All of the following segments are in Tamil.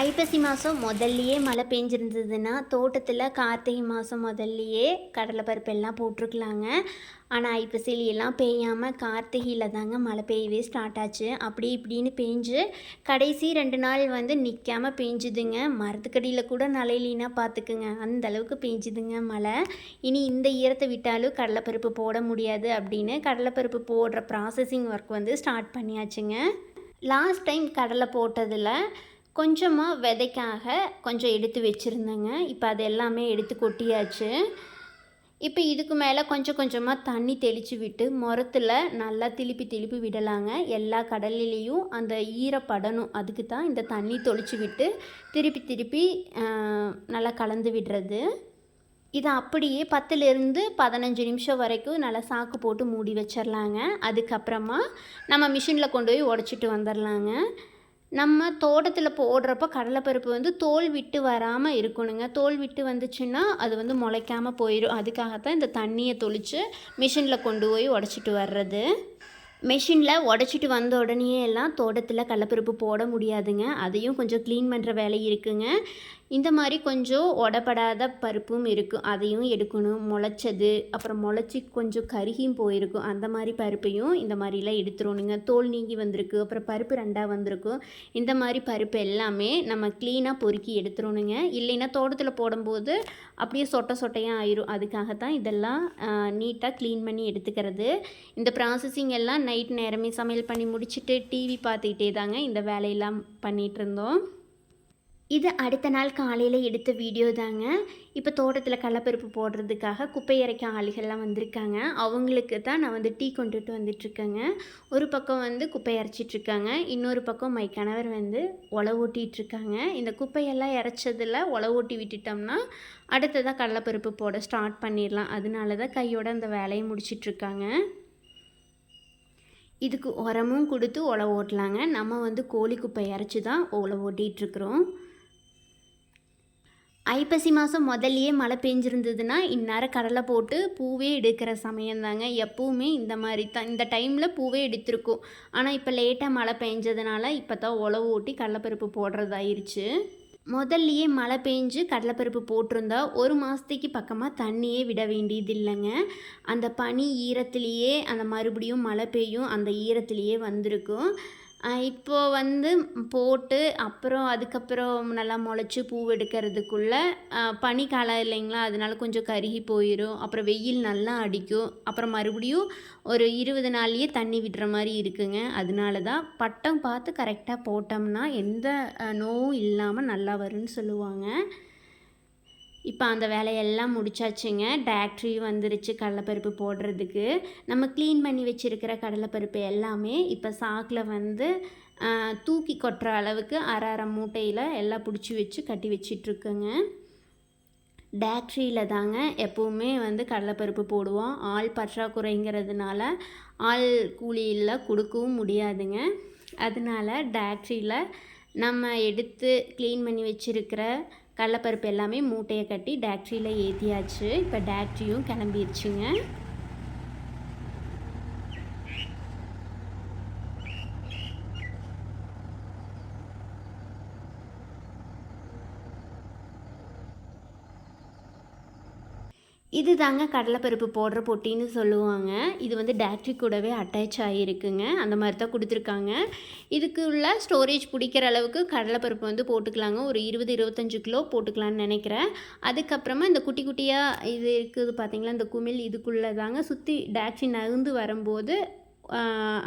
ஐப்பசி மாதம் முதல்லையே மழை பெஞ்சிருந்ததுன்னா தோட்டத்தில் கார்த்திகை மாதம் முதல்லையே கடலைப்பருப்பு எல்லாம் போட்டிருக்கலாங்க. ஆனால் ஐப்பசியில் எல்லாம் பெய்யாமல் கார்த்திகையில் தாங்க மழை பெய்யவே ஸ்டார்ட் ஆச்சு. அப்படி இப்படின்னு பெஞ்சு கடைசி ரெண்டு நாள் வந்து நிற்காம பெஞ்சுதுங்க. மரத்துக்கடியில் கூட நலையிலினா பார்த்துக்குங்க அந்த அளவுக்கு பெஞ்சுதுங்க மழை. இனி இந்த ஈரத்தை விட்டாலும் கடலைப்பருப்பு போட முடியாது அப்படின்னு கடலைப்பருப்பு போடுற ப்ராசஸிங் ஒர்க் வந்து ஸ்டார்ட் பண்ணியாச்சுங்க. லாஸ்ட் டைம் கடலை போட்டதில் கொஞ்சமாக விதைக்காக கொஞ்சம் எடுத்து வச்சுருந்தேங்க. இப்போ அது எல்லாமே எடுத்து கொட்டியாச்சு. இப்போ இதுக்கு மேலே கொஞ்சம் கொஞ்சமாக தண்ணி தெளித்து விட்டு முரத்தில் நல்லா திருப்பி திருப்பி விடலாங்க. எல்லா கடலிலையும் அந்த ஈரப்படணும். அதுக்கு தான் இந்த தண்ணி தொளிச்சு விட்டு திருப்பி திருப்பி நல்லா கலந்து விடுறது. இதை அப்படியே பத்துலேருந்து பதினஞ்சு நிமிஷம் வரைக்கும் நல்லா சாக்கு போட்டு மூடி வச்சிடலாங்க அதுக்கப்புறமா நம்ம மிஷினில் கொண்டு போய் உடச்சிட்டு வந்துடலாங்க நம்ம தோட்டத்தில் போடுறப்ப கடலைப்பருப்பு வந்து தோல் விட்டு வராமல் இருக்கணுங்க. தோல் விட்டு வந்துச்சுன்னா அது வந்து முளைக்காமல் போயிடும் அதுக்காகத்தான் இந்த தண்ணியை தொளித்து மிஷினில் கொண்டு போய் உடச்சிட்டு வர்றது. மெஷினில் உடச்சிட்டு வந்த உடனே எல்லாம் தோட்டத்தில் கடலப்பருப்பு போட முடியாதுங்க. அதையும் கொஞ்சம் க்ளீன் பண்ணுற வேலை இருக்குங்க. இந்த மாதிரி கொஞ்சம் உடப்படாத பருப்பும் இருக்கும் அதையும் எடுக்கணும். முளைச்சது அப்புறம் முளைச்சி கொஞ்சம் கருகியும் போயிருக்கும். அந்த மாதிரி பருப்பையும் இந்த மாதிரிலாம் எடுத்துடணுங்க. தோல் நீங்கி வந்திருக்கு அப்புறம் பருப்பு ரெண்டாக வந்திருக்கும் இந்த மாதிரி பருப்பு எல்லாமே நம்ம க்ளீனாக பொறுக்கி எடுத்துடணுங்க. இல்லைன்னா தோட்டத்தில் போடும்போது அப்படியே சொட்டை சொட்டையாக ஆயிரும். அதுக்காகத்தான் இதெல்லாம் நீட்டாக க்ளீன் பண்ணி எடுத்துக்கிறது. இந்த ப்ராசஸிங் எல்லாம் நைட் நேரமே சமையல் பண்ணி முடிச்சுட்டு டிவி பார்த்துக்கிட்டே தாங்க இந்த வேலையெல்லாம் பண்ணிகிட்டு இருந்தோம். இது அடுத்த நாள் காலையில் எடுத்த வீடியோ தாங்க. இப்போ தோட்டத்தில் கடலப்பருப்பு போடுறதுக்காக குப்பை இறைக்க ஆளுகள்லாம் வந்திருக்காங்க. அவங்களுக்கு தான் நான் வந்து டீ கொண்டுட்டு வந்துட்டுருக்கேங்க. ஒரு பக்கம் வந்து குப்பை இறைச்சிட்ருக்காங்க இன்னொரு பக்கம் மை கணவர் வந்து ஒலை ஓட்டிகிட்ருக்காங்க இந்த குப்பையெல்லாம் இறைச்சதில் ஒலை ஓட்டி விட்டுட்டோம்னா அடுத்ததாக கடலப்பருப்பு போட ஸ்டார்ட் பண்ணிடலாம். அதனால தான் கையோட அந்த வேலையை முடிச்சிட்ருக்காங்க இதுக்கு உரமும் கொடுத்து உழவு ஓட்டலாங்க. நம்ம வந்து கோழி குப்பை இறச்சி தான் உழவு ஓட்டிகிட்ருக்குறோம். ஐப்பசி மாதம் முதல்லையே மழை பெஞ்சிருந்ததுன்னா இந்நேரம் கடலை போட்டு பூவே எடுக்கிற சமயம் தாங்க. இந்த மாதிரி தான். இந்த டைமில் பூவே எடுத்திருக்கும். ஆனால் இப்போ லேட்டாக மழை பெஞ்சதுனால இப்போ தான் உழவு ஓட்டி கடலைப்பருப்பு போடுறதாயிருச்சு. முதல்லையே மழை பெஞ்சு கடலைப்பருப்பு போட்டிருந்தா ஒரு மாதத்துக்கு பக்கமாக தண்ணியே விட வேண்டியது இல்லைங்க அந்த பனி ஈரத்துலேயே அந்த மறுபடியும் மழை பெய்யும் அந்த ஈரத்துலேயே வந்திருக்கும். இப்போ வந்து போட்டு அப்புறம் அதுக்கப்புறம் நல்லா முளைச்சி பூ எடுக்கிறதுக்குள்ளே பனிக்காலம் இல்லைங்களா? அதனால கொஞ்சம் கருகி போயிடும் அப்புறம் வெயில் நல்லா அடிக்கும். அப்புறம் மறுபடியும் ஒரு இருபது நாள்லேயே தண்ணி விடுற மாதிரி இருக்குங்க. அதனால தான் பட்டம் பார்த்து கரெக்டாக போட்டோம்னா எந்த நோவும் இல்லாமல் நல்லா வரும்னு சொல்லுவாங்க. இப்போ அந்த வேலையெல்லாம் முடிச்சாச்சுங்க. டேக்ட்ரியும் வந்துருச்சு கடலைப்பருப்பு போடுறதுக்கு. நம்ம க்ளீன் பண்ணி வச்சுருக்கிற கடலைப்பருப்பு எல்லாமே இப்போ சாக்கில் வந்து தூக்கி கொட்டுற அளவுக்கு அரை அரை மூட்டையில் எல்லாம் பிடிச்சி வச்சு கட்டி வச்சிட்ருக்கோங்க. டேக்ட்ரியில் தாங்க எப்போவுமே வந்து கடலைப்பருப்பு போடுவோம். ஆள் பற்றாக்குறைங்கிறதுனால ஆள் கூலியில் கொடுக்கவும் முடியாதுங்க. அதனால டேக்ட்ரியில் நம்ம எடுத்து க்ளீன் பண்ணி வச்சுருக்கிற கடலப்பருப்பு எல்லாமே மூட்டையை கட்டி டேக்ட்ரியில் ஏற்றியாச்சு இப்போ டேக்ட்ரியும் கிளம்பிடுச்சுங்க இது தாங்க கடலைப்பருப்பு போடுற பொட்டின்னு சொல்லுவாங்க. இது வந்து டேக்ட்ரி கூடவே அட்டாச் ஆகிருக்குங்க அந்த மாதிரி தான் கொடுத்துருக்காங்க. இதுக்கு உள்ள ஸ்டோரேஜ் பிடிக்கிற அளவுக்கு கடலைப்பருப்பு வந்து போட்டுக்கலாங்க. ஒரு இருபது இருபத்தஞ்சு கிலோ போட்டுக்கலான்னு நினைக்கிறேன். அதுக்கப்புறமா இந்த குட்டி குட்டியாக இது இருக்குது பார்த்திங்களா இந்த குமிழ் இதுக்குள்ளே தாங்க சுற்றி டேக்ட்ரி நகர்ந்து வரும்போது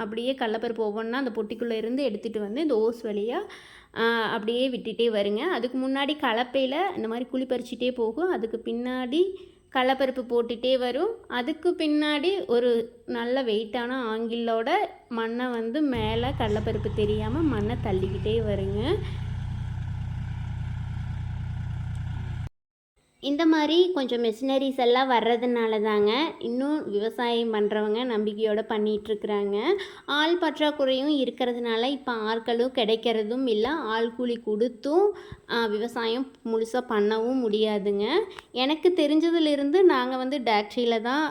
அப்படியே கடலைப்பருப்பு ஒவ்வொன்றா அந்த பொட்டிக்குள்ளே இருந்து எடுத்துகிட்டு வந்து இந்த ஓஸ் வழியாக அப்படியே விட்டுட்டே வருங்க. அதுக்கு முன்னாடி கலப்பையில் இந்த மாதிரி குழி பறிச்சிட்டே போகும். அதுக்கு பின்னாடி கடலப்பருப்பு போட்டுகிட்டே வரும். அதுக்கு பின்னாடி ஒரு நல்ல வெயிட்டான ஆங்கிலோட மண்ணை வந்து மேலே கடலப்பருப்பு தெரியாமல் மண்ணை தள்ளிக்கிட்டே வருங்க. இந்த மாதிரி கொஞ்சம் மிஷினரிஸ் எல்லாம் வர்றதுனால தாங்க இன்னும் விவசாயம் பண்ணுறவங்க நம்பிக்கையோடு பண்ணிகிட்ருக்குறாங்க ஆள் பற்றாக்குறையும் இருக்கிறதுனால இப்போ ஆட்களும் கிடைக்கிறதும் இல்லை. ஆள் கூலி கொடுத்தும் விவசாயம் முழுசாக பண்ணவும் முடியாதுங்க. எனக்கு தெரிஞ்சதுலேருந்து நாங்கள் வந்து டேக்ட்ரியில் தான்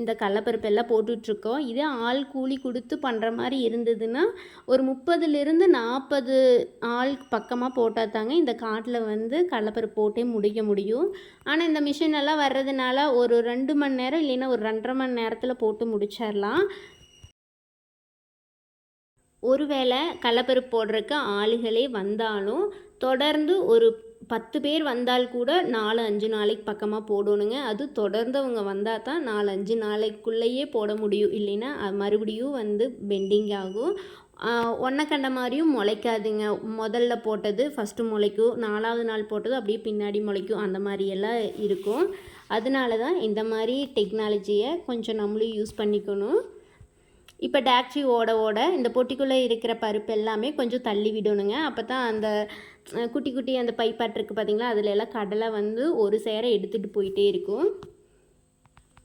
இந்த கடலப்பருப்பெல்லாம் போட்டுட்ருக்கோம். இதே ஆள் கூலி கொடுத்து பண்ணுற மாதிரி இருந்ததுன்னா ஒரு முப்பதுலேருந்து நாற்பது ஆள் பக்கமாக போட்டால் தாங்க இந்த காட்டில் வந்து கடலப்பருப்பு போட்டே முடிக்க முடியும். முடியும். ஆனால் இந்த மிஷின் எல்லாம் வர்றதுனால ஒரு ரெண்டு மணி நேரம் இல்லைன்னா ஒரு ரெண்டரை மணி நேரத்தில் போட்டு முடிச்சிடலாம் ஒருவேளை கடலப்பருப்பு போடுறதுக்கு ஆளுகளே வந்தாலும் தொடர்ந்து ஒரு பத்து பேர் வந்தால் கூட நாலு அஞ்சு நாளைக்கு பக்கமாக போடணுங்க. அது தொடர்ந்து அவங்க வந்தால் தான் நாலு அஞ்சு நாளைக்குள்ளேயே போட முடியும். இல்லைன்னா மறுபடியும் வந்து பெண்டிங் ஆகும். ஒன்றை கண்ட மாதிரியும் முளைக்காதுங்க. முதல்ல போட்டது ஃபஸ்ட்டு முளைக்கும் நாலாவது நாள் போட்டது அப்படியே பின்னாடி முளைக்கும். அந்த மாதிரியெல்லாம் இருக்கும். அதனால தான் இந்த மாதிரி டெக்னாலஜியை கொஞ்சம் நம்மளும் யூஸ் பண்ணிக்கணும். இப்போ டாக்ஸி ஓட ஓட இந்த பொட்டிக்குள்ளே இருக்கிற பருப்பு எல்லாமே கொஞ்சம் தள்ளி விடணுங்க. அப்போ தான் அந்த குட்டி குட்டி அந்த பைப்பாட் இருக்குது பார்த்தீங்களா அதில் எல்லாம் கடலை வந்து ஒரு சேர எடுத்துகிட்டு போயிட்டே இருக்கும்.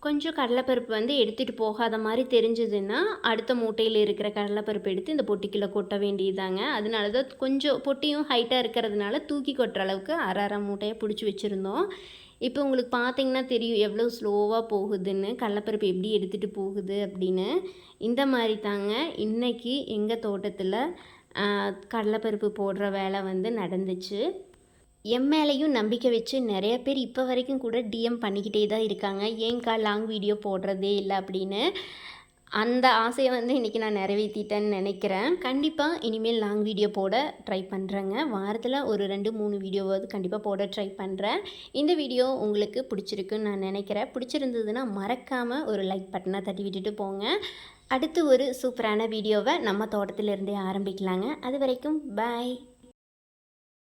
கொஞ்சம் கடலைப்பருப்பு வந்து எடுத்துகிட்டு போகாத மாதிரி தெரிஞ்சதுன்னா அடுத்த மூட்டையில் இருக்கிற கடலைப்பருப்பு எடுத்து இந்த பொட்டிக்குள்ளே கொட்ட வேண்டியதாங்க அதனால தான் கொஞ்சம் பொட்டியும் ஹைட்டாக இருக்கிறதுனால தூக்கி கொட்டுற அளவுக்கு அரை அரை மூட்டையை பிடிச்சி வச்சுருந்தோம். இப்போ உங்களுக்கு பார்த்தீங்கன்னா தெரியும் எவ்வளோ ஸ்லோவாக போகுதுன்னு கடலைப்பருப்பு எப்படி எடுத்துகிட்டு போகுது அப்படின்னு. இந்த மாதிரி தாங்க இன்றைக்கி எங்கள் தோட்டத்தில் கடலைப்பருப்பு போடுற வேலை வந்து நடந்துச்சு. என் மேலேயும் நம்பிக்கை வச்சு நிறைய பேர் இப்போ வரைக்கும் கூட டிஎம் பண்ணிக்கிட்டே தான் இருக்காங்க. ஏன்கா லாங் வீடியோ போடுறதே இல்லை அப்படின்னு. அந்த ஆசையை வந்து இன்றைக்கி நான் நிறைவேற்றிட்டேன்னு நினைக்கிறேன். கண்டிப்பாக இனிமேல் லாங் வீடியோ போட ட்ரை பண்ணுறேங்க வாரத்தில் ஒரு ரெண்டு மூணு வீடியோவாவது கண்டிப்பாக போட ட்ரை பண்ணுறேன் இந்த வீடியோ உங்களுக்கு பிடிச்சிருக்குன்னு நான் நினைக்கிறேன். பிடிச்சிருந்ததுன்னா மறக்காமல் ஒரு லைக் பட்டனை தட்டி விட்டுட்டு போங்க. அடுத்து ஒரு சூப்பரான வீடியோவை நம்ம தோட்டத்திலிருந்தே ஆரம்பிக்கலாங்க. அது வரைக்கும் பாய்